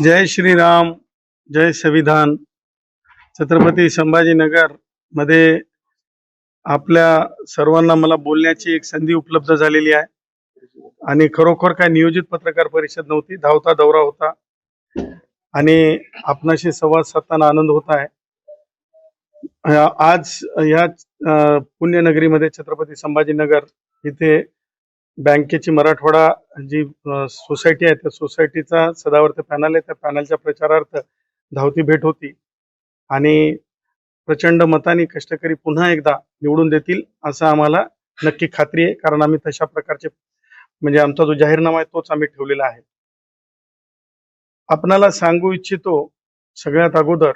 जय श्रीराम जय संविधान. छत्रपती संभाजीनगरमध्ये आपल्या सर्वांना मला बोलण्याची एक संधी उपलब्ध झालेली आहे. आणि खरोखर काय नियोजित पत्रकार परिषद नव्हती धावता दौरा होता. आणि आपणाशी संवाद साधताना आनंद होत आहे. आज या पुण्यनगरीमध्ये छत्रपती संभाजीनगर इथे बँकेची मराठवाडा जी सोसायटी आहे त्या सोसायटीचा सदावर्त पॅनल आहे. त्या पॅनलच्या प्रचारार्थ धावती भेट होती. आणि प्रचंड मताने कष्टकरी पुन्हा एकदा निवडून देतील असं आम्हाला नक्की खात्री आहे. कारण आम्ही तशा प्रकारचे म्हणजे आमचा जो जाहीरनामा आहे तोच आम्ही ठेवलेला आहे. आपणाला सांगू इच्छितो सगळ्यात अगोदर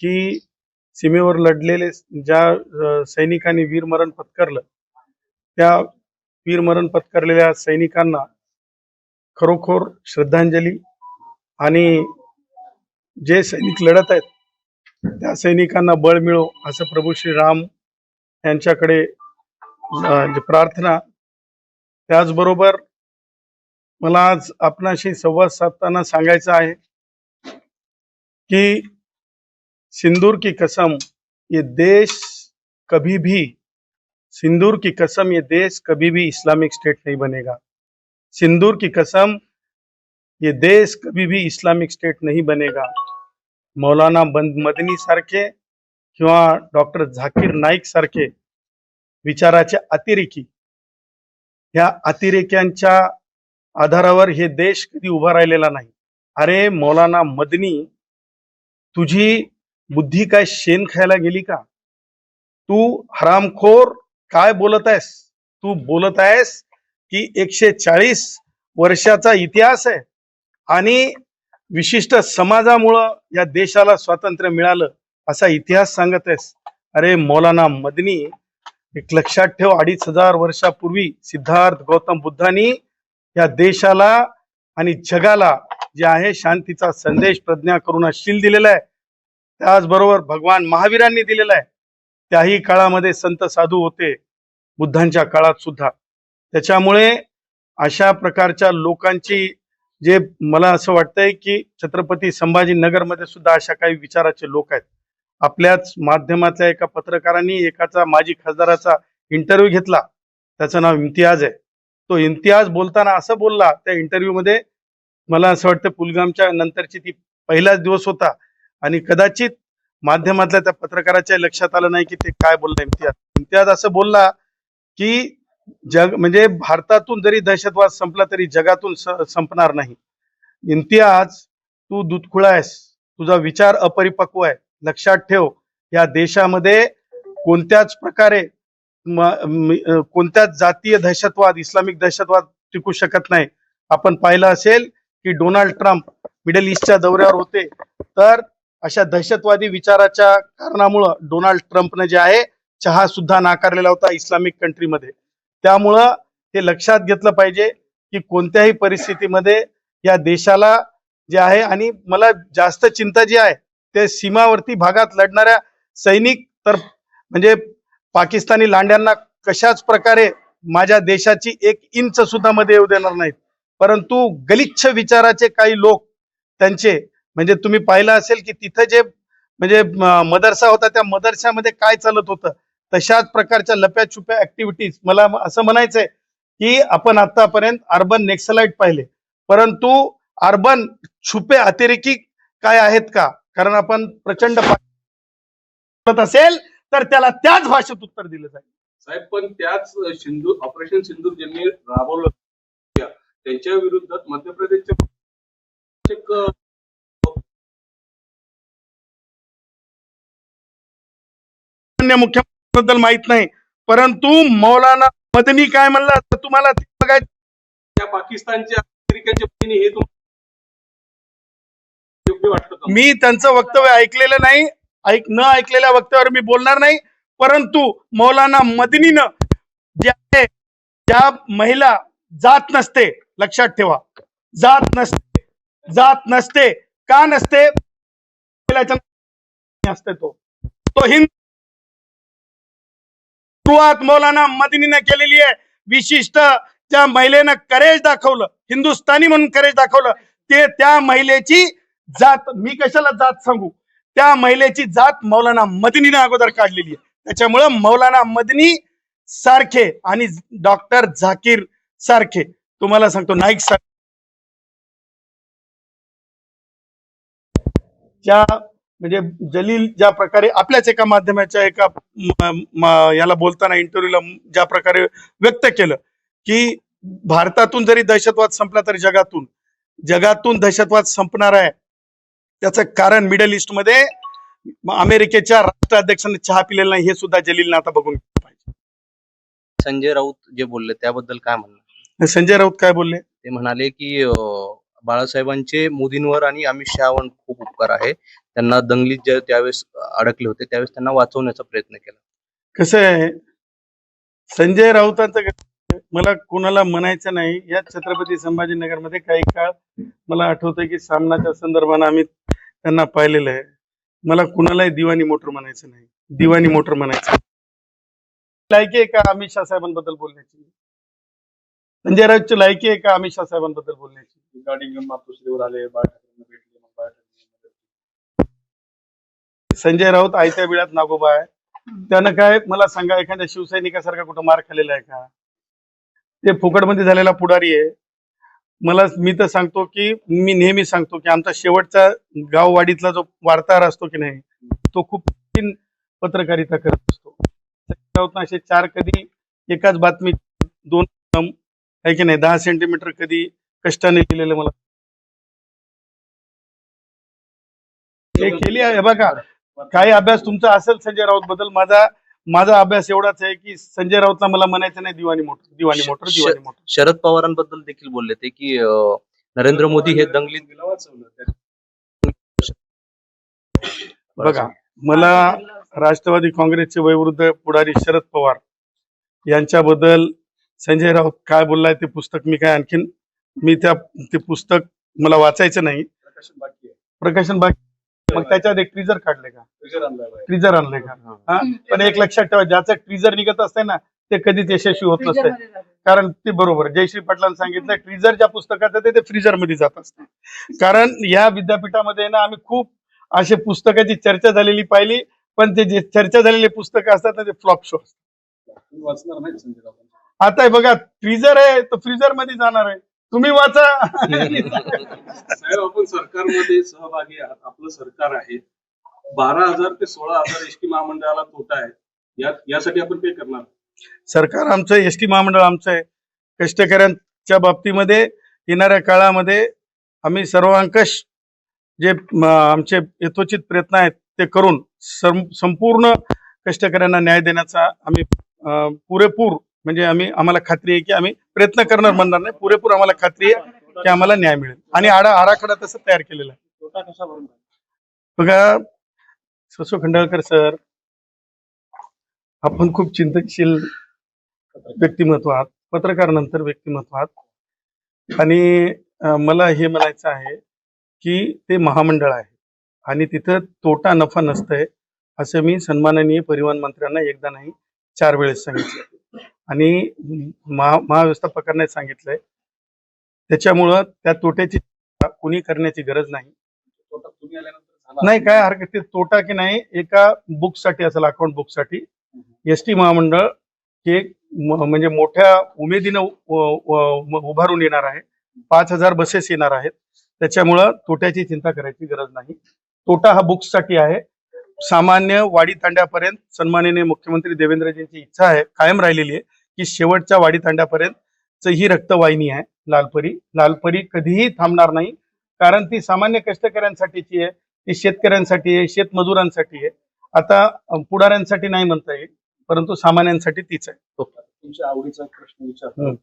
की सीमेवर लढलेले ज्या सैनिकांनी वीरमरण पत्करलं त्या वीरमरण पत्करलेल्या सैनिकांना खरोखर श्रद्धांजली आणि जे सैनिक लढत आहेत त्या सैनिकांना बळ मिळो असं प्रभू श्री राम यांच्याकडे प्रार्थना त्याचबरोबर मला आज आपणाशी संवाद साधताना सांगायचं आहे की सिंदूर की कसम ये देश कभी भी सिंदूर की कसम ये देश कभी भी इस्लामिक स्टेट नहीं बनेगा। सिंदूर की कसम ये देश कभी भी इस्लामिक स्टेट नहीं बनेगा। मौलाना बंद मदनी सारखे किंवा डॉक्टर झाकीर नाईक सारखे विचाराचे अतिरेकी ह्या अतिरेक्यांच्या आधारावर हे देश कधी उभा राहिलेला नाही. अरे मौलाना मदनी तुझी बुद्धी काय शेण खायला गेली का? तू हरामखोर काय बोलत आहेस? तू बोलत आहेस की एकशे चाळीस वर्षाचा इतिहास आहे आणि विशिष्ट समाजामुळं या देशाला स्वातंत्र्य मिळालं असा इतिहास सांगत आहेस. अरे मौलाना मदनी एक लक्षात ठेव अडीच हजार वर्षापूर्वी सिद्धार्थ गौतम बुद्धांनी या देशाला आणि जगाला जे आहे शांतीचा संदेश प्रज्ञा करुणाशील दिलेला आहे. त्याचबरोबर भगवान महावीरांनी दिलेला आहे. त्याही काळामध्ये संत साधू होते बुद्धांच्या काळात सुद्धा. त्याच्यामुळे अशा प्रकारच्या लोकांची जे मला असं वाटतंय की छत्रपती संभाजीनगरमध्ये सुद्धा अशा काही विचाराचे लोक आहेत. आपल्याच माध्यमातल्या एका पत्रकारांनी एकाचा माजी खासदाराचा इंटरव्ह्यू घेतला. त्याचं नाव इम्तियाज आहे. तो इम्तियाज बोलताना असं बोलला त्या इंटरव्ह्यू मध्ये मला असं वाटतं पुलगामच्या नंतरची ती पहिलाच दिवस होता. आणि कदाचित माध्यमातल्या त्या पत्रकाराच्या लक्षात आलं नाही की ते काय बोलला इम्तियाज. इम्तियाज असं बोलला की जग म्हणजे भारतातून जरी दहशतवाद संपला तरी जगातून संपणार नाही. इम्तियाज तू दुधखुळा आहेस. तुझा विचार अपरिपक्व आहे. लक्षात ठेव या देशामध्ये कोणत्याच प्रकारे कोणत्याच जातीय दहशतवाद इस्लामिक दहशतवाद टिकू शकत नाही. आपण पाहिलं असेल की डोनाल्ड ट्रम्प मिडल ईस्टच्या दौऱ्यावर होते. तर अशा दहशतवादी विचाराच्या कारणामुळं डोनाल्ड ट्रम्पनं जे आहे चहा सुद्धा नाकारलेला होता इस्लामिक कंट्रीमध्ये. त्यामुळं हे लक्षात घेतलं पाहिजे की कोणत्याही परिस्थितीमध्ये या देशाला जे आहे आणि मला जास्त चिंता जी आहे ते सीमावर्ती भागात लढणाऱ्या सैनिक तर म्हणजे पाकिस्तानी लांड्यांना कशाच प्रकारे माझ्या देशाची एक इंच सुद्धा मध्ये येऊ देणार नाहीत. परंतु गलिच्छ विचाराचे काही लोक त्यांचे म्हणजे तुम्ही पाहिलं असेल की तिथं जे म्हणजे मदरसा होता त्या मदरशामध्ये काय चालत होतं? तशाच प्रकारच्या लप्या छुप्या ऍक्टिव्हिटीज मला असं म्हणायचंय की आपण आतापर्यंत अर्बन नेक्सलाइट पाहिले. परंतु अर्बन छुपे अतिरेकी काय आहेत का? कारण आपण प्रचंड असेल तर त्याला त्याच भाषेत उत्तर दिलं जाईल. साहेब पण त्याच सिंधू ऑपरेशन सिंधूर ज्यांनी राबवलं त्यांच्या विरुद्ध मध्य प्रदेशचे मुख्यमंत्र्यांबद्दल माहीत नाही. परंतु मौलाना मदनी काय म्हणला तर तुम्हाला बघायचं त्या पाकिस्तानच्या अमेरिकेच्या बहिणी हे तुम्हाला मी त्यांचं वक्तव्य ऐकलेलं नाही. ऐक न ऐकलेल्या वक्तव्यावर मी बोलणार नाही. परंतु मौलाना मदनीनं जे आहे ज्या महिला जात नसते. लक्षात ठेवा. जात नसते. जात नसते. का नसते? असते तो. तो हिंद सुरुवात मौलाना मदनीनं केलेली आहे. विशिष्ट त्या महिलेनं करेज दाखवलं. हिंदुस्थानी म्हणून करेज दाखवलं. ते त्या महिलेची जात मी कशाला जात सांगू? त्या महिलेची जात मौलाना मदनीने अगोदर काढलेली आहे. त्याच्यामुळं मौलाना मदनी सारखे आणि डॉक्टर झाकीर सारखे. तुम्हाला सांगतो नाईक सारखे म्हणजे जलील ज्या प्रकारे आपल्याच एका माध्यमाच्या एका याला बोलताना इंटरव्ह्यूला ज्या प्रकारे व्यक्त केलं की भारतातून जरी दहशतवाद संपला तरी जगातून जगातून दहशतवाद संपणार आहे. त्याचं कारण मिडल ईस्टमध्ये अमेरिकेच्या राष्ट्राध्यक्षांनी चहा पिलेला नाही हे सुद्धा जलीलनं आता बघून पाहिजे. संजय राऊत जे बोलले त्याबद्दल काय म्हणणार? संजय राऊत काय बोलले? ते म्हणाले की बाळासाहेबांचे मोदींवर आणि अमित शहावर खूप उपकार आहे. त्यांना दंगलीत ज्या त्यावेळेस अडकले होते त्यावेळेस त्यांना वाचवण्याचा प्रयत्न केला. कसं आहे संजय राऊतांचं मला कोणाला म्हणायचं नाही. या छत्रपती संभाजीनगरमध्ये काही काळ मला आठवतंय की सामनाच्या संदर्भाने आम्ही त्यांना पाहिलेलं आहे. मला कुणालाही दिवाणी मोटर म्हणायचं नाही. दिवाणी मोटर म्हणायचं लायकी आहे का अमित शहा साहेबांबद्दल बोलण्याची? संजय राऊतची लायकी आहे का अमित शहा साहेबांबद्दल बोलण्याची? गाडी घेऊन मातोश्रीवर आले बाळ ठाकरेंना भेटले मग बाळ ठाकरे संजय राऊत आयत्या वेळात नागोबा आहे. त्यानं काय मला सांगा एखाद्या शिवसैनिकासारखा कुठं मार खाल्लेला आहे का? ते फुकटमध्ये झालेला पुढारी आहे. मला मी तर सांगतो की मी नेहमी सांगतो की आमचा शेवटचा गाववाडीतला जो वार्ताहर असतो की नाही तो खूप कठीण पत्रकारिता करत असतो. संजय राऊतनं असे चार कधी एकाच बातमी दोन आहे की नाही? दहा सेंटीमीटर कधी कष्टाने लिहिलेलं मला. हे केली आहे. बघा. काही अभ्यास तुमचा असेल संजय राऊत बद्दल. माझा माझा अभ्यास एवढाच आहे की संजय राऊतला मला म्हणायचं नाही दिवाणी मोटर दिवाणी मोटर दिवाणी मोटर शरद पवारांबद्दल देखील बोलले ते की नरेंद्र मोदी हे दंगलीत बघा मला राष्ट्रवादी काँग्रेसचे वयोवृद्ध पुढारी शरद पवार यांच्याबद्दल संजय राऊत काय बोललाय ते पुस्तक मी काय आणखीन मी त्या ते पुस्तक मला वाचायचं नाही. प्रकाशन बाकी आहे. प्रकाशन बाकी मग त्याच्यात एक ट्रिजर काढले का. ट्रिजर आणले का? हा. पण एक लक्षात ठेवा ज्याचं ट्रिजर निघत असते ना ते कधीच यशस्वी होत नसते कारण ते बरोबर जयश्री पाटलांनी सांगितलं ट्रिजर ज्या पुस्तकात आहे ते फ्रीजरमध्ये जात असते कारण या विद्यापीठामध्ये ना आम्ही खूप असे पुस्तकाची चर्चा झालेली पाहिली पण ते जे चर्चा झालेले पुस्तकं असतात ना ते फ्लॉप शो असतात. आता हे बघा फ्रीजर आहे तर फ्रीजरमध्ये जाणार आहे. तुम्ही वाचा. साहेब आपण सरकारमध्ये सहभागी आहात. आपलं सरकार आहे. बारा हजार ते सोळा हजार एसटी महामंडळाला तोटा आहे. या यासाठी आपण काय करणार? सरकार आमचं एस टी महामंडळ आमचं आहे. कष्टकऱ्यांच्या बाबतीमध्ये येणाऱ्या काळामध्ये आम्ही सर्वांकश जे आमचे यथोचित प्रयत्न आहेत ते करून संपूर्ण कष्टकऱ्यांना न्याय देण्याचा आम्ही पुरेपूर म्हणजे आम्ही आम्हाला खात्री आहे की आम्ही प्रयत्न करणार म्हणणार नाही. पुरेपूर आम्हाला खात्री आहे की आम्हाला न्याय मिळेल. आणि आडा आराखडा तसं तयार केलेला आहे. बघा ससो खंडाळकर सर आपण खूप चिंतनशील व्यक्तिमत्व आहात पत्रकार नंतर व्यक्तिमत्व आहात. आणि मला हे म्हणायचं आहे की ते महामंडळ आहे. आणि तिथं तोटा नफा नसतंय असं मी सन्माननीय परिवहन मंत्र्यांना एकदा नाही चार वेळेस सांगितलं. आणि महा महाव्यवस्थापकांना सांगितलंय. त्याच्यामुळं त्या तोट्याची कुणी करण्याची गरज नाही. नाही काय हरकत ते तोटा की नाही एका बुकसाठी असेल अकाउंट बुकसाठी एस टी महामंडळ हे म्हणजे मोठ्या उमेदीनं उभारून येणार आहे. पाच हजार बसेस येणार आहेत. त्याच्यामुळं तोट्याची चिंता करायची गरज नाही. तोटा हा बुक्ससाठी आहे. सामान्य वाडी तांड्यापर्यंत सन्माननीय मुख्यमंत्री देवेंद्रजींची इच्छा आहे कायम राहिलेली आहे. की शेवटच्या वाडी तांड्यापर्यंत ही रक्तवाहिनी आहे लालपरी. लालपरी कधीही थांबणार नाही. कारण ती सामान्य कष्टकऱ्यांसाठीची आहे ती शेतकऱ्यांसाठी आहे शेतमजुरांसाठी आहे. आता पुढाऱ्यांसाठी नाही म्हणता येईल परंतु सामान्यांसाठी तीच आहे. तुमच्या आवडीचा प्रश्न. अं,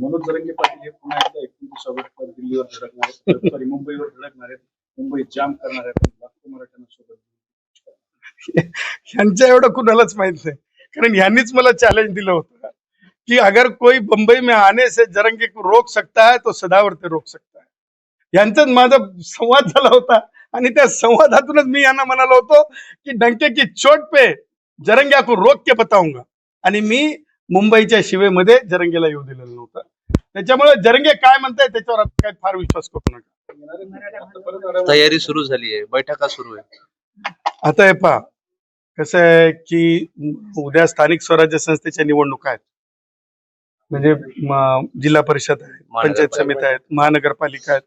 मनोज जरंगे पाटील हे पुन्हा एकदा एकोणतीस ऑगस्टला दिल्लीवर धडकणार आहेत. सॉरी मुंबईवर धडकणार आहेत. मुंबईत जाम करणार आहेत. लाखो मराठ्यांना सोबत. यांच्या एवढं कुणालाच माहीत नाही. कारण यांनीच मला चॅलेंज दिलं होतं. कि अगर कोई बंबई में आने से जरंगे को रोक सकता है तो सदावर ते रोक सकता है। यांचाच माझा संवाद झाला होता आणि त्या संवादातूनच मी यांना म्हणालो होतो की डंके की चोट पे जरंग्या को रोक के बताऊंगा। आणि मी मुंबईच्या शिवेमध्ये जरंगेला येऊ दिलेलं नव्हतं. त्याच्यामुळे जरंगे काय म्हणताय त्याच्यावर आता काय फार विश्वास करू नका. तयारी सुरू झाली आहे बैठका सुरू आहे आता हे पहा कसं आहे की उद्या स्थानिक स्वराज्य संस्थेच्या निवडणुका आहेत. म्हणजे जिल्हा परिषद आहे पंचायत समिती आहेत महानगरपालिका आहेत.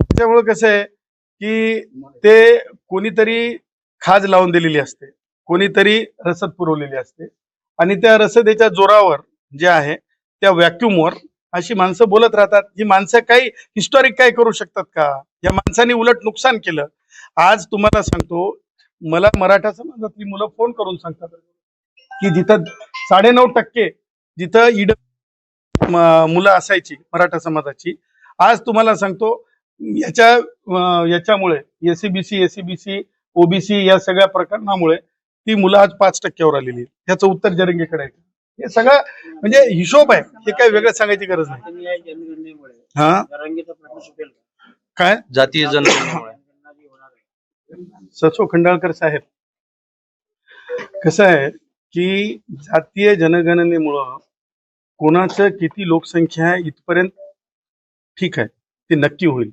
त्याच्यामुळे कसं आहे की ते कोणीतरी खाज लावून दिलेली असते. कोणीतरी रसद पुरवलेली असते. आणि त्या रसदेच्या जोरावर जे आहे त्या व्हॅक्युमवर अशी माणसं बोलत राहतात. ही माणसं काही हिस्टॉरिक काय करू शकतात का? या माणसांनी उलट नुकसान केलं. आज तुम्हाला सांगतो मला मराठा समाजातली मुलं फोन करून सांगतात. की जिथं साडेनऊ टक्के जिथं इड मुलं असायची मराठा समाजाची आज तुम्हाला सांगतो याच्या याच्यामुळे एसीबीसी एसीबीसी ओबीसी या सगळ्या प्रकरणामुळे ती मुलं आज पाच टक्क्यावर आलेली आहेत. याचं उत्तर जरंगेकडे आहे हे सगळं म्हणजे हिशोब आहे हे काही वेगळं सांगायची गरज नाही हा? काय जातीय जनगणनेमुळे जनगणना जी होणार आहे. सचो खंडाळकर साहेब कसं आहे की जातीय जनगणनेमुळं कोणाचं किती लोकसंख्या आहे इथपर्यंत ठीक आहे ते नक्की होईल.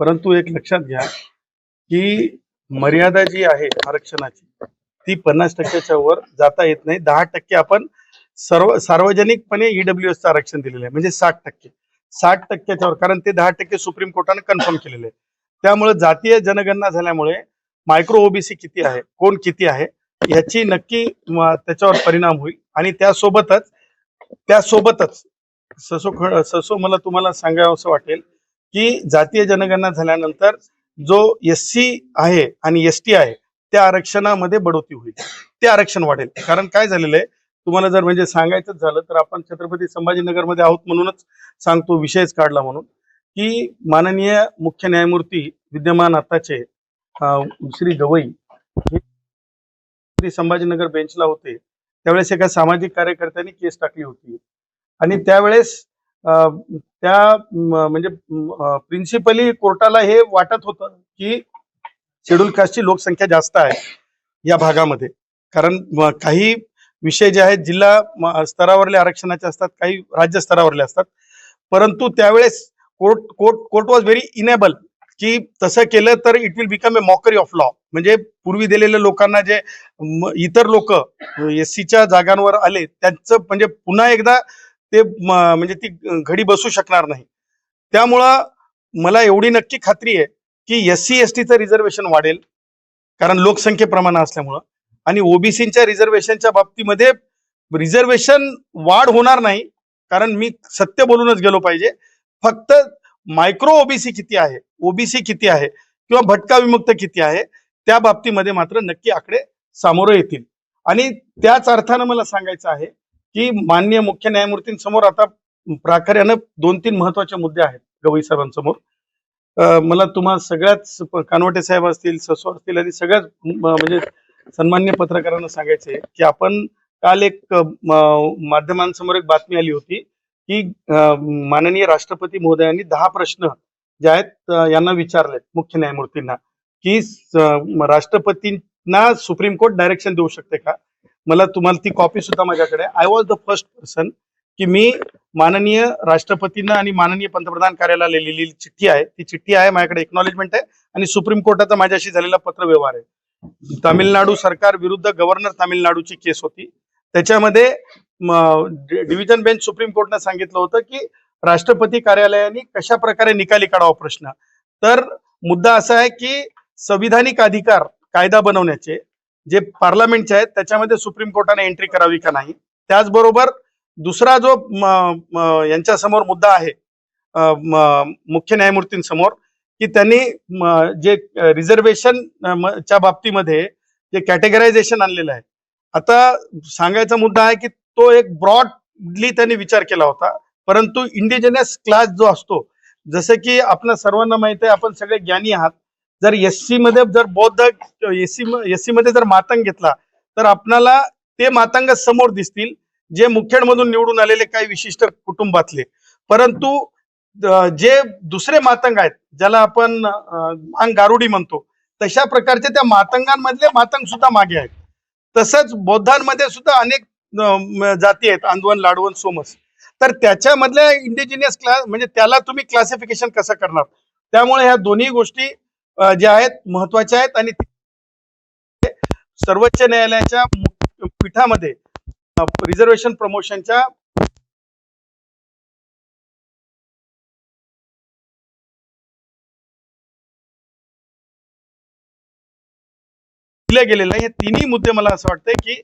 परंतु एक लक्षात घ्या की मर्यादा जी आहे आरक्षणाची ती पन्नास टक्क्याच्या वर जाता येत नाही. दहा टक्के आपण सर्व सार्वजनिकपणे ईडब्ल्यू एसचं आरक्षण दिलेलं आहे म्हणजे साठ टक्के. साठ टक्क्याच्या वर कारण ते दहा टक्के सुप्रीम कोर्टाने कन्फर्म केलेले आहे. त्यामुळे जातीय जनगणना झाल्यामुळे मायक्रो ओबीसी किती आहे कोण किती आहे याची नक्की त्याच्यावर परिणाम होईल. आणि त्यासोबतच त्यासोबतच ससो ख- ससो मला तुम्हाला सांगावं असं वाटेल की जातीय जनगणना झाल्यानंतर जो एस सी आहे आणि एस टी आहे त्या आरक्षणामध्ये बढोती होईल. ते आरक्षण वाढेल. कारण काय झालेलं आहे? तुम्हाला जर म्हणजे सांगायचंच झालं तर आपण छत्रपती संभाजीनगरमध्ये आहोत म्हणूनच सांगतो विषयच काढला म्हणून की माननीय मुख्य न्यायमूर्ती विद्यमान आताचे श्री गवई हे श्री संभाजीनगर बेंचला होते. त्यावेळेस एका सामाजिक कार्यकर्त्यांनी केस टाकली होती. आणि त्यावेळेस त्या म्हणजे प्रिन्सिपली कोर्टाला हे वाटत होतं की शेड्यूल कास्टची लोकसंख्या जास्त आहे या भागामध्ये. कारण काही विषय जे आहेत जिल्हा स्तरावरले आरक्षणाचे असतात काही राज्य स्तरावरले असतात. परंतु त्यावेळेस court court court was very enable की तसं केलं तर it will become a mockery of law म्हणजे पूर्वी दिलेल्या लोकांना जे इतर लोक एस सीच्या जागांवर आले त्यांचं म्हणजे पुन्हा एकदा ते म्हणजे ती घडी बसू शकणार नाही. त्यामुळं मला एवढी नक्की खात्री आहे की एस सी एस टीचं रिझर्वेशन वाढेल कारण लोकसंख्येप्रमाणे असल्यामुळं. आणि ओबीसीच्या रिझर्वेशनच्या बाबतीमध्ये रिझर्वेशन वाढ होणार नाही कारण मी सत्य बोलूनच गेलो पाहिजे. फक्त मायक्रो ओबीसी किती आहे? ओबीसी किती आहे? किंवा भटका विमुक्त किती आहे? त्या बाबतीमध्ये मात्र नक्की आकडे सामोरं येतील. आणि त्याच अर्थानं मला सांगायचं आहे की माननीय मुख्य न्यायमूर्तींसमोर आता प्राखऱ्यानं दोन तीन महत्त्वाचे मुद्दे आहेत गवई साहेबांसमोर. मला तुम्हा सगळ्याच कानवटे साहेब असतील ससो असतील आणि सगळ्याच म्हणजे सन्मान्य पत्रकारांना सांगायचे की आपण काल एक माध्यमांसमोर एक बातमी आली होती की माननीय राष्ट्रपती महोदयांनी दहा प्रश्न जे आहेत यांना विचारलेत मुख्य न्यायमूर्तींना की राष्ट्रपतींना सुप्रीम कोर्ट डायरेक्शन देऊ शकते का? मला तुम्हाला ती कॉपी सुद्धा माझ्याकडे I was the first person की मी माननीय राष्ट्रपतींना आणि माननीय पंतप्रधान कार्यालयाला लिहिलेली चिठ्ठी आहे. ती चिठ्ठी आहे माझ्याकडे एक्नॉलेजमेंट आहे आणि सुप्रीम कोर्टाचा माझ्याशी झालेला पत्रव्यवहार आहे. तामिळनाडू सरकार विरुद्ध गव्हर्नर तामिळनाडूची केस होती. त्याच्यामध्ये डिव्हिजन बेंच सुप्रीम कोर्टनं सांगितलं होतं की राष्ट्रपती कार्यालयाने कशा प्रकारे निकाली काढावा प्रश्न. तर मुद्दा असा आहे की संविधानिक अधिकार कायदा बनवण्याचे जे पार्लमेंटचे आहेत त्याच्यामध्ये सुप्रीम कोर्टाने एंट्री करावी का नाही? त्याचबरोबर दुसरा जो यांच्यासमोर यांच्या समोर मुद्दा आहे मुख्य न्यायमूर्तींसमोर की त्यांनी जे रिझर्वेशन च्या बाबतीमध्ये जे कॅटेगरायझेशन आणलेलं आहे. आता सांगायचा मुद्दा आहे की तो एक ब्रॉडली त्यांनी विचार केला होता. परंतु इंडिजिनस क्लास जो असतो जसं की आपण सर्वांना माहीत आहे आपण सगळे ज्ञानी आहात. जर एस सी मध्ये जर बौद्ध एस सी एस सी मध्ये जर मातंग घेतला तर आपणाला ते मातंग समोर दिसतील जे मुखेडमधून निवडून आलेले काही विशिष्ट कुटुंबातले. परंतु जे दुसरे मातंग आहेत ज्याला आपण अंग मांग गारुडी म्हणतो तशा प्रकारचे त्या मातंगांमधले मातंग सुद्धा मागे आहेत. तसंच बौद्धांमध्ये सुद्धा अनेक जाती आहेत आंदवन लाडवण सोमस. तर त्याच्यामधल्या इंडिजिनियस क्लास म्हणजे त्याला तुम्ही क्लासिफिकेशन कसं करणार? त्यामुळे ह्या दोन्ही गोष्टी ज्या आहेत महत्त्वाच्या आहेत आणि सर्वोच्च न्यायालयाच्या पीठामध्ये रिझर्वेशन प्रमोशनच्या दिले गेलेलं आहे हे तिन्ही मुद्दे मला असं वाटतंय की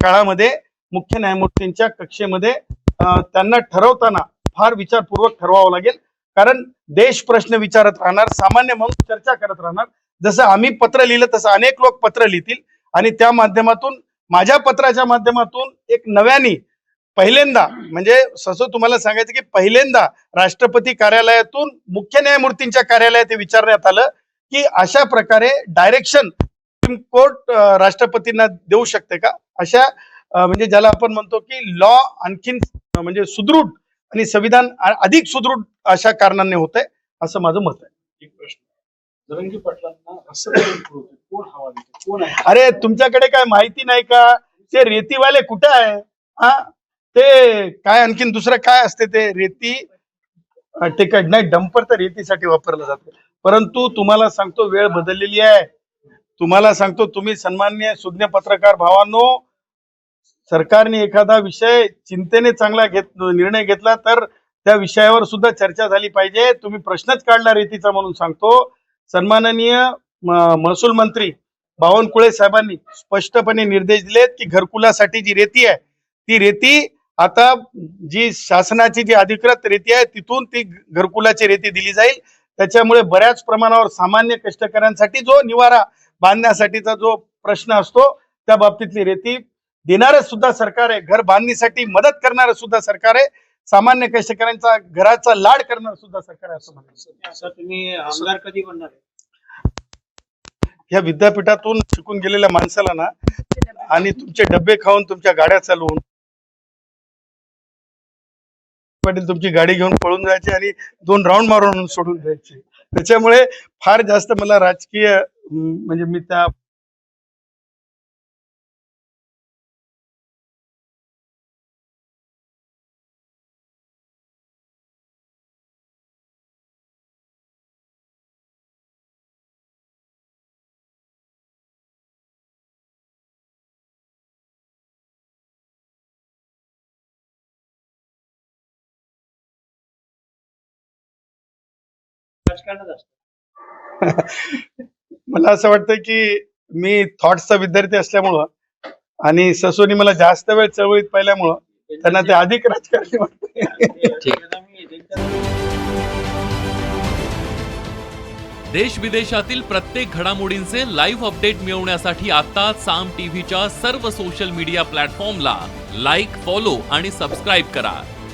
काळामध्ये मुख्य न्यायमूर्तींच्या कक्षेमध्ये त्यांना ठरवताना फार विचारपूर्वक ठरवावं लागेल. कारण देश प्रश्न विचारत राहणार सामान्य माणूस चर्चा करत राहणार. जसं आम्ही पत्र लिहिलं तसं अनेक लोक पत्र लिहितील. आणि त्या माध्यमातून माझ्या पत्राच्या माध्यमातून एक नव्याने पहिल्यांदा म्हणजे ससो तुम्हाला सांगायचं की पहिल्यांदा राष्ट्रपती कार्यालयातून मुख्य न्यायमूर्तींच्या कार्यालयात विचारण्यात आलं की अशा प्रकारे डायरेक्शन सुप्रीम कोर्ट राष्ट्रपतींना देऊ शकते का? अशा म्हणजे ज्याला आपण म्हणतो की लॉ आणखीन म्हणजे सुदृढ आणि संविधान अधिक सुदृढ अशा कारणाने होत आहे असं माझं मत आहे. एक प्रश्न. कोण अरे तुमच्याकडे काय माहिती नाही का? ते रेतीवाले कुठे आहे? हा? ते काय आणखीन दुसरं काय असते ते? रेती? ते काय नाही डंपर तर रेतीसाठी वापरलं जातं. परंतु तुम्हाला सांगतो वेळ बदललेली आहे. तुम्हाला सांगतो तुम्ही सन्मान्य सुज्ञ पत्रकार भावांनो सरकारने एखादा विषय चिंतेने चांगला घेत निर्णय घेतला तर त्या विषयावर सुद्धा चर्चा झाली पाहिजे. तुम्ही प्रश्नच काढला रेतीचा म्हणून सांगतो. सन्माननीय म- महसूल मंत्री बावनकुळे साहेबांनी स्पष्टपणे निर्देश दिलेत की घरकुलासाठी जी रेती आहे ती रेती आता जी शासनाची जी अधिकृत रेती आहे तिथून ती घरकुलाची रेती दिली जाईल. त्याच्यामुळे बऱ्याच प्रमाणावर सामान्य कष्टकऱ्यांसाठी जो निवारा बांधण्यासाठीचा जो प्रश्न असतो त्या बाबतीतली रेती देणारं सुद्धा सरकार आहे. घर बांधणीसाठी मदत करणारं सुद्धा सरकार आहे. सामान्य कष्टकऱ्यांचा घराचा लाड करणारं सुद्धा सरकार आहे असं म्हणा असं तुम्ही आमदार कधी बनणार ह्या विद्यापीठातून शिकून गेलेल्या माणसाला ना आणि तुमचे डब्बे खाऊन तुमच्या गाड्या चालवून पाटील तुमची गाडी घेऊन पळून जायची आणि दोन राऊंड मारून सोडून जायचे. त्याच्यामुळे फार जास्त मला राजकीय म्हणजे मी त्या राजकारणात असतं. मला असं वाटतं की मी थॉट्सचा विद्यार्थी असल्यामुळं आणि ससोनी मला जास्त वेळ चळवळीत पाहिल्यामुळं त्यांना ते अधिक राजकारणी वाटते देश विदेशातील प्रत्येक घडामोडींचे लाईव्ह अपडेट मिळवण्यासाठी आता साम टीव्हीच्या सर्व सोशल मीडिया प्लॅटफॉर्मला लाईक फॉलो आणि सबस्क्राईब करा.